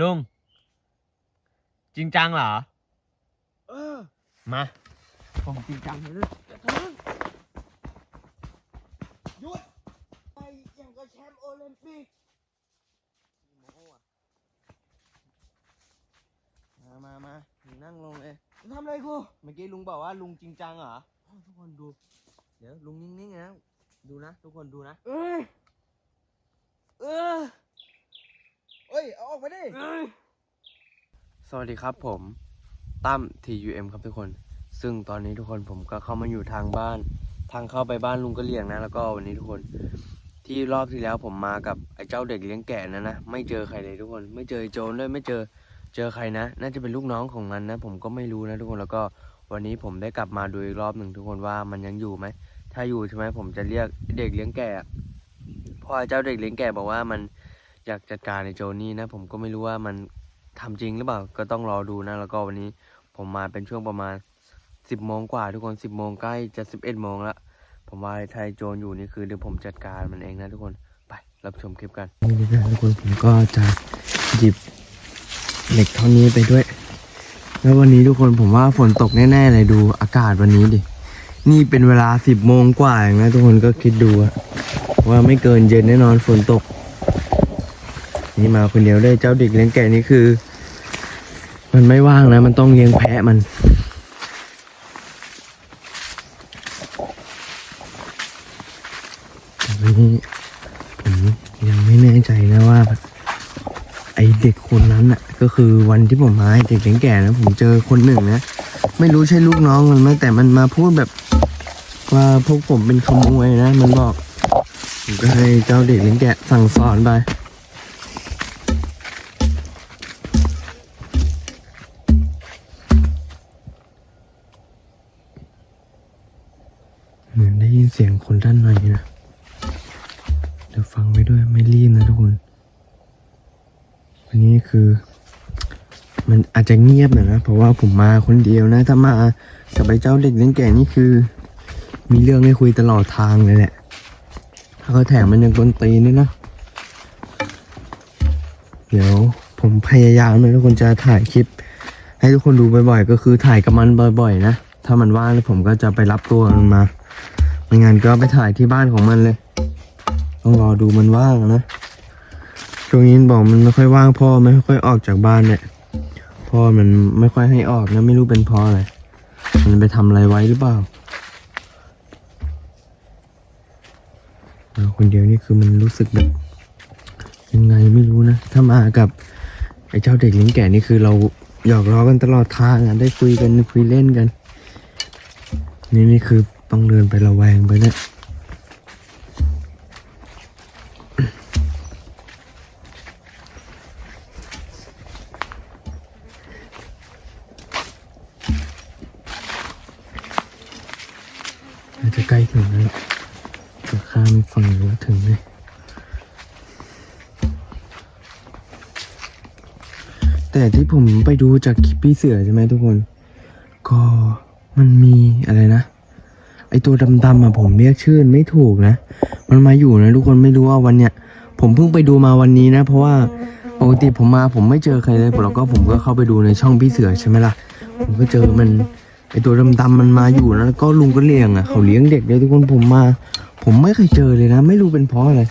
ลุง จริงจังเหรอ เออ มา ผมจริงจังเลยนะอย่าทะลึ่งหยุดไปอย่างกับแชมป์โอลิมปิกมามามาหนูนั่งลงเลยมึงทำอะไรกูเมื่อกี้ลุงบอกว่าลุงจริงจังเหรออ้าวทุกคนดู เดี๋ยวลุงนิ่งๆนะ ดูนะ ทุกคนดูนะ เอ้ยเออ เอ้ย เอาออกมาดิ สวัสดีครับผมตั้ม TUM ครับทุกคน ซึ่งตอนนี้ทุกคนผมก็เข้ามาอยู่ทางบ้าน ทางเข้าไปบ้านลุงกระเหลี่ยงนะ แล้วก็วันนี้ทุกคน ที่รอบที่แล้วผมมากับไอ้เจ้าเด็กเลี้ยงแกะนะนะ ไม่เจอใครเลยทุกคน ไม่เจอไอ้โจรด้วย ไม่เจอ เจอใครนะ น่าจะเป็นลูกน้องของมันนะ ผมก็ไม่รู้นะทุกคน แล้วก็วันนี้ผมได้กลับมาดูอีกรอบหนึ่งทุกคนว่ามันยังอยู่ไหม ถ้าอยู่ใช่ไหมผมจะเรียกเด็กเลี้ยงแกะอะเพราะไอ้เจ้าเด็กเลี้ยงแกะบอกว่ามัน อยากจัดการไอ้โจนี่นะ ผมก็ไม่รู้ว่ามันทำจริงหรือเปล่าก็ต้องรอดูนะ แล้วก็วันนี้ผมมาเป็นช่วงประมาณสิบโมงกว่า ทุกคนสิบโมงใกล้จะสิบเอ็ดโมงละผมว่าไทยโจรอยู่นี่คือเดี๋ยวผมจัดการมันเองนะทุกคนไปรับชมคลิปกันนี่นะทุกคนผมก็จะหยิบเหล็กเท่านี้ไปด้วย แล้ววันนี้ทุกคนผมว่าฝนตกแน่ๆเลยดูอากาศวันนี้ดินี่เป็นเวลาสิบโมงกว่าเองนะทุกคนก็คิดดูว่าไม่เกินเย็นแน่นอนฝนตก นี่มาคนเดียวได้เจ้าเด็กเลี้ยงแกะนี่คือ มันไม่ว่างนะ มันต้องเลี้ยงแพะมันนนี้ผมยังไม่แน่ใจนะว่า ไอเด็กคนนั้นอะ ก็คือวันที่ผมมาเด็กเลี้ยงแกะนะผมเจอคนหนึ่งนะไม่รู้ใช่ลูกน้องมันไหมแต่มันมาพูดแบบว่าพวกผมเป็นขโมยนะ มันบอกผมก็ให้เจ้าเด็กเลี้ยงแกะสั่งสอนไป ยินเสียงคนด้านในนะเดี๋ยวฟังไว้ด้วยไม่รีบนะทุกคน วันนี้คือ มันอาจจะเงียบหน่อยนะ เพราะว่าผมมาคนเดียวนะ ถ้ามากับไอ้เจ้าเด็กเลี้ยงแก่นี่คือ มีเรื่องให้คุยตลอดทางเลยแหละถ้าเขาแถมมันยังกวนตีนด้วยนะ เดี๋ยวผมพยายามนะทุกคนจะถ่ายคลิป ให้ทุกคนดูบ่อยๆ ก็คือถ่ายกับมันบ่อย ๆ นะ ถ้ามันว่างผมก็จะไปรับตัวมันมา ไม่งั้นก็ไปถ่ายที่บ้านของมันเลย ต้องรอดูมันว่างนะช่วงนี้บอกมันไม่ค่อยว่างพ่อไม่ค่อยออกจากบ้านเนี่ยพ่อมันไม่ค่อยให้ออกนะไม่รู้เป็นเพราะอะไรมันไปทำอะไรไว้หรือเปล่าคนเดียวนี่คือมันรู้สึกแบบยังไงไม่รู้นะ ถ้ามากับไอ้เจ้าเด็กลี้ยงแก่นี่คือเราหยอกล้อกันตลอดทางอะได้คุยกันคุยเล่นกัน นี่นี่คือ ต้องเดินไประแวงไปเนี่ยจะใกล้ถึงแล้วจะข้ามฝั่งนู้นถึงเลยแต่ที่ผมไปดูจากคลิปพี่เสือใช่ไหมทุกคน ก็มันมีอะไรนะ อตัวดำๆอะผมเรียกชื่อไม่ถูกนะ มันมาอยู่นะทุกคนไม่รู้ว่าวันเนี้ยผมเพิ่งไปดูมาวันนี้นะ เพราะว่าปกติผมมาผมไม่เจอใครเลยแล้วก็ผมก็เข้าไปดูในช่องพี่เสือใช่ไหมล่ะ ผมก็เจอมันไอตัวดำๆมันมาอยู่นะแล้วก็ลุงก็เลี้ยงอะเขาเลี้ยงเด็กเลยทุกคนผมมา ผมไม่เคยเจอเลยนะ ไม่รู้เป็นเพราะอะไร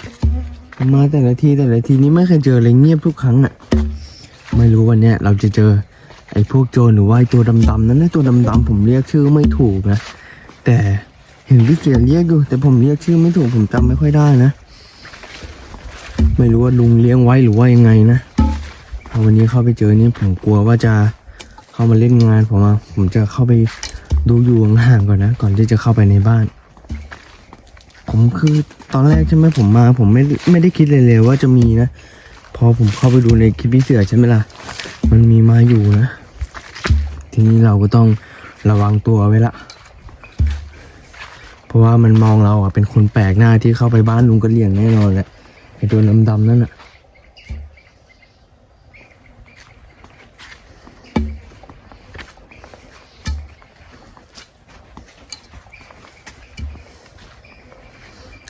มมาแต่ละทีแต่ละทีนี้ไม่เคยเจอเลยเงียบทุกครั้งอะ ไม่รู้วันเนี้ยเราจะเจอไอ้พวกโจรหรือว่าไอ้ตัวดำๆนั้นนะตัวดำๆผมเรียกชื่อไม่ถูกนะแต่ เห็นพี่เสียเรียกอยู่ แต่ผมเรียกชื่อไม่ถูกผมจำไม่ค่อยได้นะ ไม่รู้ว่าลุงเลี้ยงไว้หรือว่ายังไงนะถ้าวันนี้เข้าไปเจอนี่ผมกลัวว่าจะเข้ามาเล่นงานผมอะผมจะเข้าไปดูอยู่ห่างก่อนนะ ก่อนที่จะเข้าไปในบ้าน ผมคือตอนแรกใช่ไหมผมมา ผมไม่ไม่ได้คิดเลยเลยว่าจะมีนะ พอผมเข้าไปดูในคลิปพี่เสือใช่ไหมล่ะ มันมีมาอยู่นะ ทีนี้เราก็ต้องระวังตัวไว้ละ ราะว่ามันมองเราอะเป็นคนแปลกหน้าที่เข้าไปบ้านลุงกระเหลี่ยงแน่นอนแหละไอตัวดำๆนั่นอะ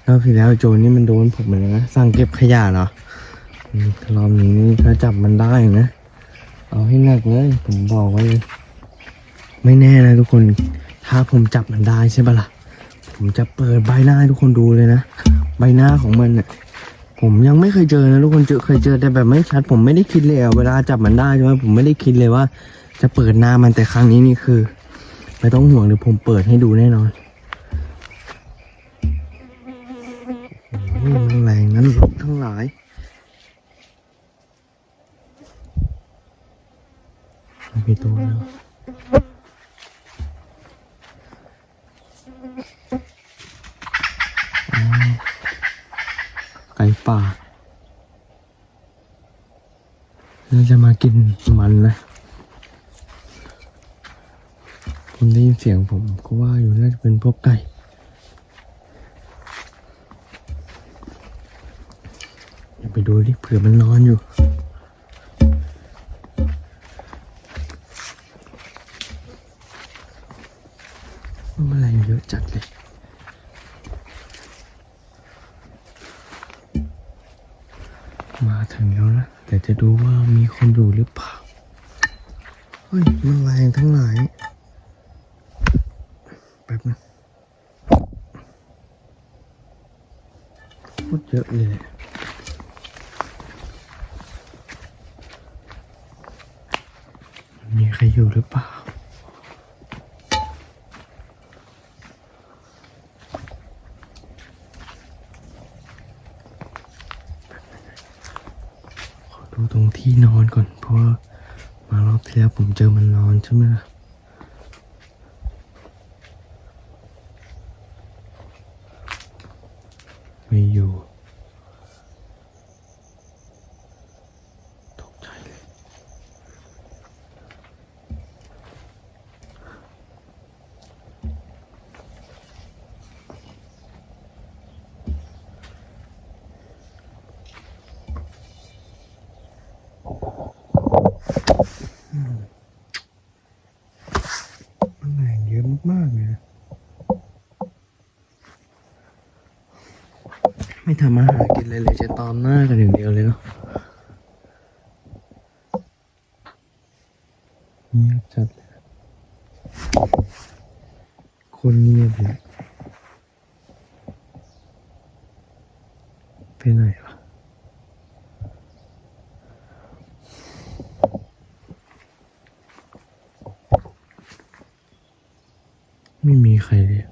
รอบที่แล้วโจนี่มันโดนผมเหมือนกันนะสั่งเก็บขยะเหรอนี่รอบนี้นี่ถ้าจับมันได้นะ เอาให้หนักเลยผมบอกไว้เลยไม่แน่นะทุกคน ถ้าผมจับมันได้ใช่ปะล่ะ ผมจะเปิดใบหน้าให้ทุกคนดูเลยนะ ใบหน้าของมันเนี่ยผมยังไม่เคยเจอนะทุกคนเจอเคยเจอแต่แบบไม่ชัด ผมไม่ได้คิดเลยอะเวลาจับมันได้ใช่ไหมผมไม่ได้คิดเลยว่า จะเปิดหน้ามันแต่ครั้งนี้นี่คือ ไม่ต้องห่วงเดี๋ยวผมเปิดให้ดูแน่นอนมันแรงนั้นรกทั้งหลายมีตัวแล้วอ๋อ ไก่ป่า น่าจะมากินมันนะผมได้ยินเสียงผมก็ว่าอยู่น่าจะเป็นพวกไก่ไปดูดิเผื่อมันนอนอยู่ แมลงเยอะจัดเลย มาถึงแล้วนะ แต่จะดูว่ามีคนอยู่หรือเปล่า เฮ้ยแมันแรงทั้งหลาย แป๊บนึงพูดเยอะเลย มี ใครอยู่หรือเปล่า ขอดูตรงที่นอนก่อน เพราะว่ามารอบที่แล้วผมเจอมันนอนใช่ไหมล่ะ ไม่อยู่ ตกใจเลย อืมมันแรงเยอะมากๆเลยนะ ไม่ทำอาหารกินเลยเลยจะตอมหน้ากันอย่างเดียวเลยเนาะเงียบจัดเลยคนเงียบเลยไปไหนวะไม่มีใครเลย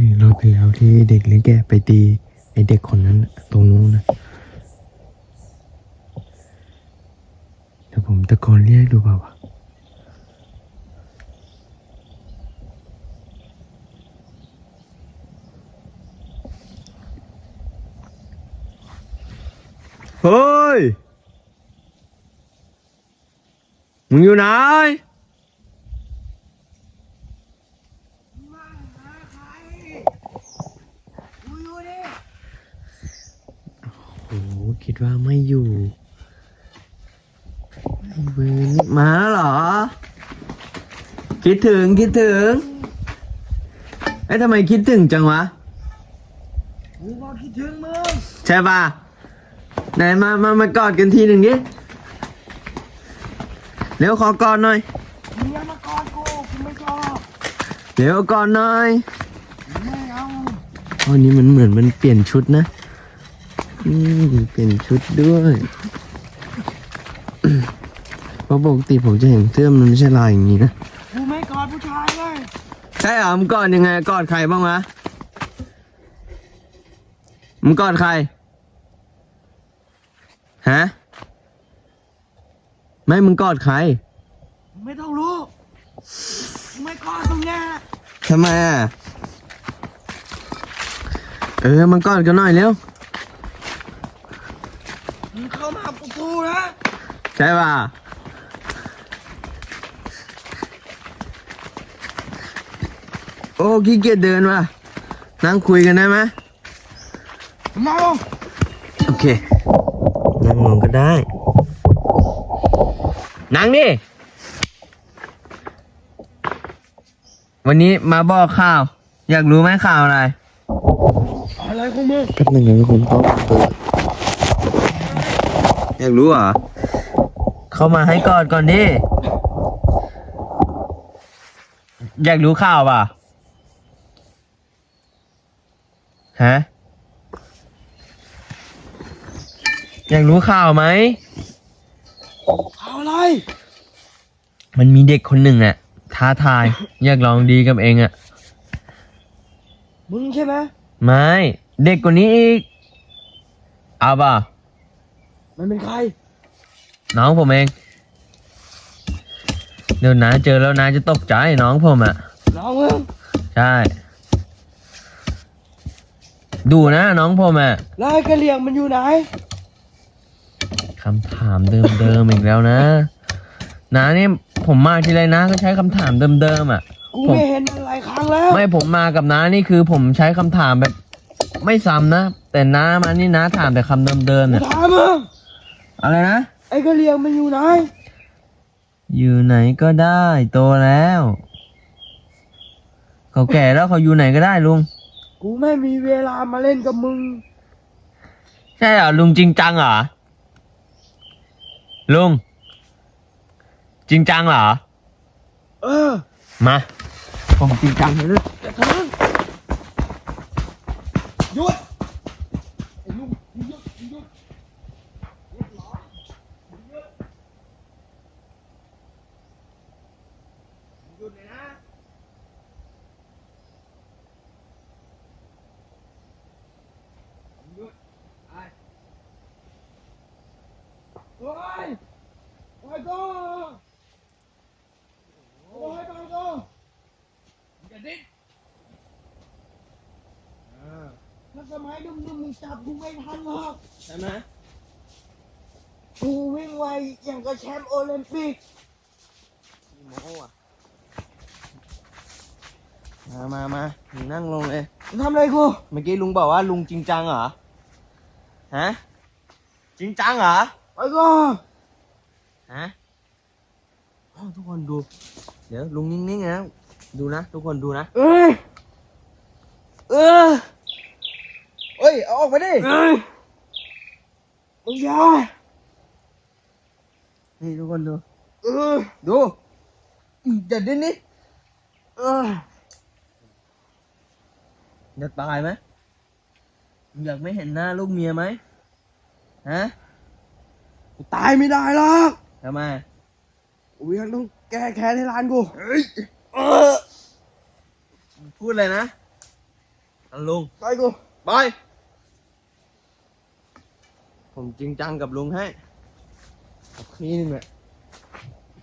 นี่รอบที่แล้วที่ เด็กเล็กแกไปตีไอเด็กคนนั้นตรงนู้นนะเดี๋ยวผมตะโกนเรียกดูเปล่าวะเฮ้ยมึงอยู่ไหน โอ้โห คิดว่าไม่อยู่ไอ้เวรนี่มาแล้วเหรอ คิดถึงคิดถึงไอ้ยทำไมคิดถึงจังวะ กูก็คิดถึงมึงใช่ป่ะ ไหนมามามากอดกันทีหนึ่งดิเร็วขอกอดหน่อย มึงอย่ามากอดกูกูไม่ชอบเร็วกอดหน่อยไม่เอา อันนี้มันเหมือนมันเปลี่ยนชุดนะ อืมเปลี่ยนชุดด้วยเพราะปกติผมจะเห็นเสื้อมันไม่ใช่ลายอย่างนี้นะกูไม่กอดผู้ชายเลยใช่เหรอมึงกอดยังไงกอดใครบ้างวะมึงกอดใครฮะไม่มึงกอดใครไม่ต้องรู้กูไม่กอดตรงเนี้ยทำไมอะเออมึงกอดกันหน่อยเร็ว มึงเข้ามาหากูนะ ใช่ป่ะโอ้ขี้เกียจเดินว่ะนั่งคุยกันได้ไหมเมาโอเคนั่งลงก็ได้ นั่งดิ วันนี้มาบอกข่าว อยากรู้ไหมข่าวอะไร อะไรของมึงแป๊บหนึงนะทุกคนต้องเปิดอยากรู้เหรอ เข้ามาให้กอดก่อนดิ อยากรู้ข่าวป่ะ ฮะ อยากรู้ข่าวไหมเอาอะไร มันมีเด็กคนหนึ่งอะท้าทาย อยากลองดีกับเองอะมึงใช่ไหมไม่ เด็กกว่านี้อีก เอาป่ะ มันเป็นใคร น้องผมเอง เดี๋ยวนาเจอแล้วนาจะตกใจน้องผมอะน้องมึงใช่ ดูนะน้องผมอะแล้วไอ้กระเหลี่ยงมันอยู่ไหน คำถามเดิมๆอีกแล้วนะนานี่ผมมาทีไรนะก็ใช้คำถามเดิมๆอะกูผมไม่เห็นมันหลายครั้งแล้วไม่ผมมากับน้านี่คือผมใช้คำถามแบบ ไม่ซ้ำนะ แต่น้ามานี่น้าถามแต่คำเดิมๆเนี่ย ถามมึง อะไรนะ ไอ้กระเหลี่ยงมันอยู่ไหน อยู่ไหนก็ได้โตแล้ว เขาแก่แล้วเขาอยู่ไหนก็ได้ลุง กูไม่มีเวลามาเล่นกับมึง ใช่เหรอลุงจริงจังเหรอ ลุง จริงจังเหรอ เออ มา ผมจริงจังเลยนะจะทำหยุดไอ้ลุงหยุดหยุดเรียบร้อยหยุดหยุดเลยนะหยุดไป โอ้ยโอ้ยก็โอ้ยไปก็อย่าดิ้นถ้าสมัยนุ่มๆมึงจับกูไม่ทันหรอกใช่ไหมกูวิ่งไวอย่างกับแชมป์โอลิมปิกพี่โมอะมามามามึงนั่งลงเลยมึงทำอะไรกู เมื่อกี้ลุงบอกว่าลุงจริงจังเหรอ ฮะ จริงจังเหรอ ไปก็ฮะอ้าวทุกคนดู เดี๋ยวลุงนิ่งๆนะ ดูนะ ทุกคนดูนะ เอ้ย เออเอ้ย เอาออกมาดิเอ้ยมึงอย่านี่ทุกคนดู เออดูอืมอย่าดิ้นนี่เออจะตายไหมมึงอยากไม่เห็นหน้าลูกเมียไหมฮะ กูตายไม่ได้หรอกทำไมกูยังต้องแก้แค้นให้ร้านกูเฮ้ยเออพูดเลยนะอะลุงไปกูไปผมจริงจังกับลุงให้นี่นึงแหละ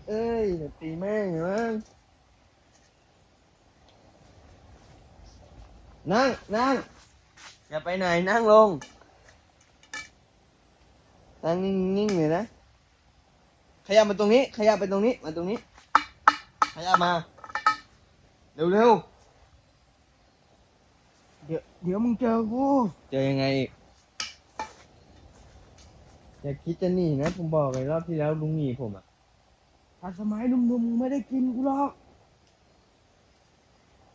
เอ้ยเดี๋ยวตีแม่งเหรอนั่งนั่งอย่าไปไหนนั่งลง นั่งนิ่งๆเลยนะ ขยับมาตรงนี้ ขยับไปตรงนี้ มาตรงนี้ ขยับมา เร็วเดี๋ยวเดี๋ยวมึงเจอกูๆเจอยังไงอีกอย่าคิดจะหนีนะ ผมบอกเลยรอบที่แล้วลุงหนีผมอะถ้าสมัยหนุ่มๆมึงไม่ได้กินกูหรอก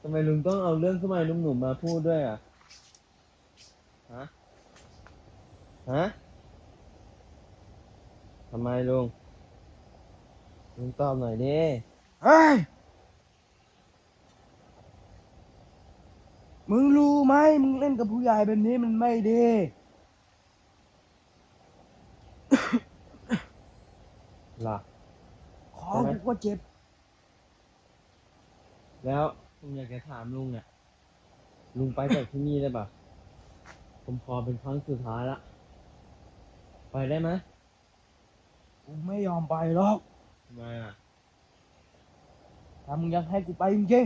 ทำไมลุงต้องเอาเรื่องสมัยหนุ่มๆมาพูดด้วยอะฮะ ฮะ ทำไมลุง ลุงตอบหน่อยดิเฮ้ย มึงรู้ไหม มึงเล่นกับผู้ใหญ่แบบนี้มันไม่ดีล่ะขอกูก็เจ็บ แล้วผมอยากจะถามลุงอะลุงไปจากที่นี่ได้ปะผมขอเป็นครั้งสุดท้ายละ ไปได้ไหม กูไม่ยอมไปหรอกทำไมอะถ้ามึงอยากให้กูไปจริง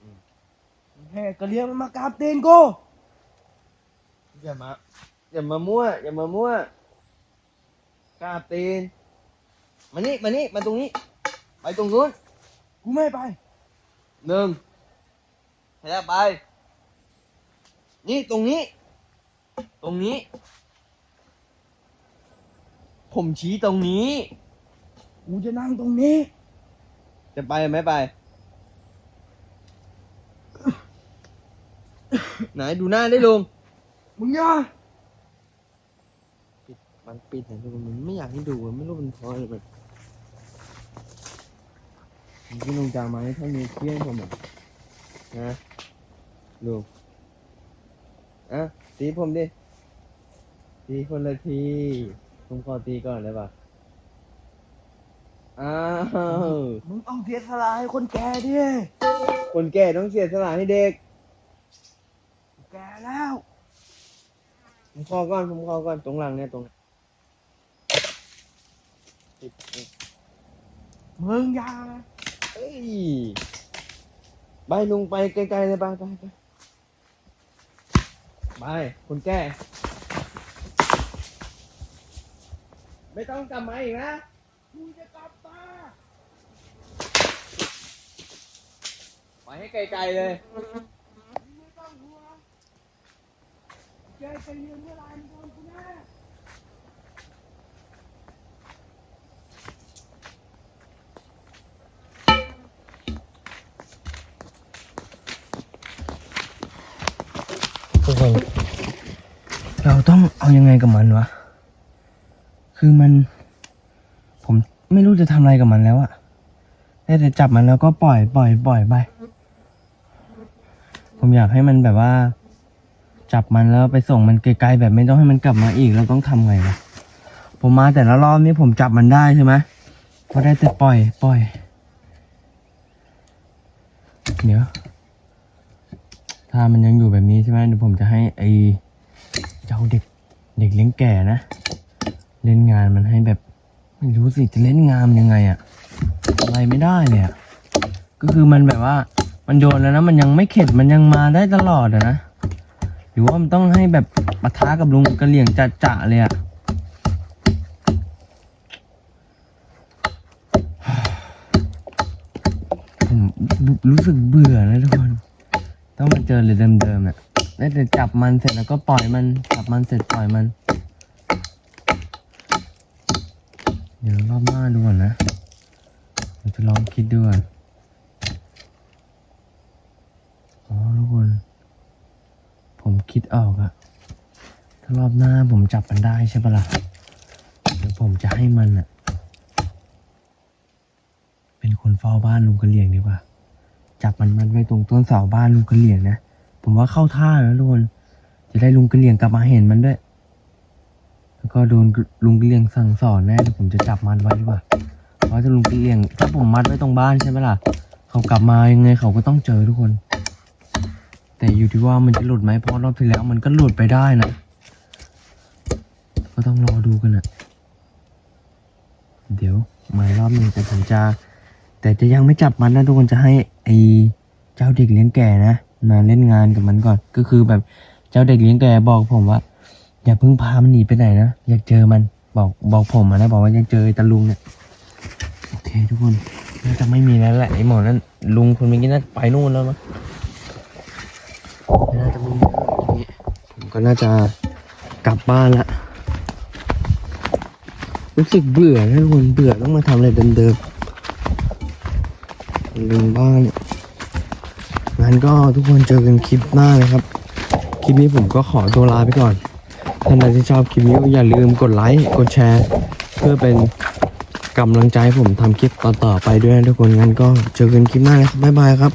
อืมๆมึงให้กระเลียงมันมากราบตีนกู อย่ามา อย่ามามั่ว อย่ามามั่วกราบตีน มานี่ มานี่ มาตรงนี้ ไปตรงนู้น กูไม่ไป หนึ่งขยับไป นี่ตรงนี้ ตรงนี้ ผมชี้ตรงนี้ กูจะนั่งตรงนี้ จะไปไหมไป ไหนดูหน้าได้ลุง มึงอย่ามันปิดนะทุกคนมันไม่อยากให้ดูมันไม่รู้เป็นเพราะอะไรมันที่ลุงจะเอามาให้เท่านี้เที่ยงผมอะนะลุงอะตีผมดิตีคนละที ผมขอตีก่อนเลยป่ะ อ้าว มึงต้องเสียสละให้คนแก่ดิ คนแก่ต้องเสียสละให้เด็ก แก่แล้ว ผมขอก่อน ผมขอก่อน ตรงหลังเนี่ยตรงติดติดมึงอย่าเอ้ยไปลุงไปไกลๆเลยไปไปไปไป คนแก่ ไม่ต้องกลับมาอีกนะกูจะกลับมาไปให้ไกลๆเลยมึงไม่ต้องห่วงแกจะเรียนเมื่อไหรมึงโดนกูแน่ทุกคนเราต้องเอายังไงกับมันวะ คือมัน ผมไม่รู้จะทำอะไรกับมันแล้วอะได้แต่จับมันแล้วก็ปล่อยปล่อยปล่อยไป ผมอยากให้มันแบบว่า จับมันแล้วไปส่งมันไกลๆแบบไม่ต้องให้มันกลับมาอีกเราต้องทำไงวะผมมาแต่ละรอบนี้ผมจับมันได้ใช่ไหมพอได้แต่ปล่อยปล่อย เดี๋ยว ถ้ามันยังอยู่แบบนี้ใช่ไหมเดี๋ยวผมจะให้ไอ้เจ้าเด็กเด็กเลี้ยงแก่นะ เล่นงานมันให้แบบ ไม่รู้สิจะเล่นงานมันยังไงอะอะไรไม่ได้เลยอะก็คือมันแบบว่า มันโดนแล้วนะมันยังไม่เข็ดมันยังมาได้ตลอดอะนะหรือว่ามันต้องให้แบบปะทะกับลุงกระเหลี่ยงจะจะเลยอะผมรู้รู้สึกเบื่อนะทุกคนต้องมาเจอเลยเดิมๆเนี่ยได้แต่จับมันเสร็จแล้วก็ปล่อยมัน จับมันเสร็จปล่อยมัน เดี๋ยวรอบหน้าดูก่อนนะผมจะลองคิดดูก่อนอ๋อทุกคน ผมคิดออกอะถ้ารอบหน้าผมจับมันได้ใช่ปะล่ะเดี๋ยวผมจะให้มันอะเป็นคนเฝ้าบ้านลุงกระเหลี่ยงดีกว่า จับมันมันไว้ตรงต้นเสาบ้านลุงกระเหลี่ยงนะ ผมว่าเข้าท่านะทุกคน จะได้ลุงกระเหลี่ยงกลับมาเห็นมันด้วย แล้วก็โดนลุงเหลี่ยงสั่งสอนแน่เดี๋ยวผมจะจับมันไว้ดีกว่าเพราะถ้าลุงเหลี่ยงถ้าผมมัดไว้ตรงบ้านใช่ไหมล่ะ เขากลับมายังไงเขาก็ต้องเจอทุกคน แต่อยู่ที่ว่ามันจะหลุดไหมเพราะรอบที่แล้วมันก็หลุดไปได้นะ ก็ต้องรอดูกันนะเดี๋ยวมารอบหนึงแต่ผมจะ แต่จะยังไม่จับมันนะทุกคนจะให้ไอเจ้าเด็กเลี้ยงแก่นะมาเล่นงานกับมันก่อน ก็คือแบบเจ้าเด็กเลี้ยงแก่บอกผมว่า อย่าเพิ่งพามันหนีไปไหนนะ อยากเจอมัน บอกบอกผมนะ บอกว่าอยากเจอตาลุงเนี่ย โอเคทุกคน น่าจะไม่มีแล้วแหละไอ้หมอนั้นลุงคนเมื่อกี้น่าไปนู่นแล้วมั้งน่าจะมีผมก็น่าจะกลับบ้านละ รู้สึกเบื่อนะทุกคน เบื่อต้องมาทำอะไรเดิมๆลืมบ้านงั้นก็ทุกคนเจอกันคลิปหน้านะครับ คลิปนี้ผมก็ขอตัวลาไปก่อน ท่านใดที่ชอบคลิปนี้อย่าลืมกดไลค์ กดแชร์ เพื่อเป็นกำลังใจให้ผมทำคลิปต่อๆไปด้วยนะทุกคนงั้นก็เจอกันคลิปหน้านะครับบ๊ายบายครับ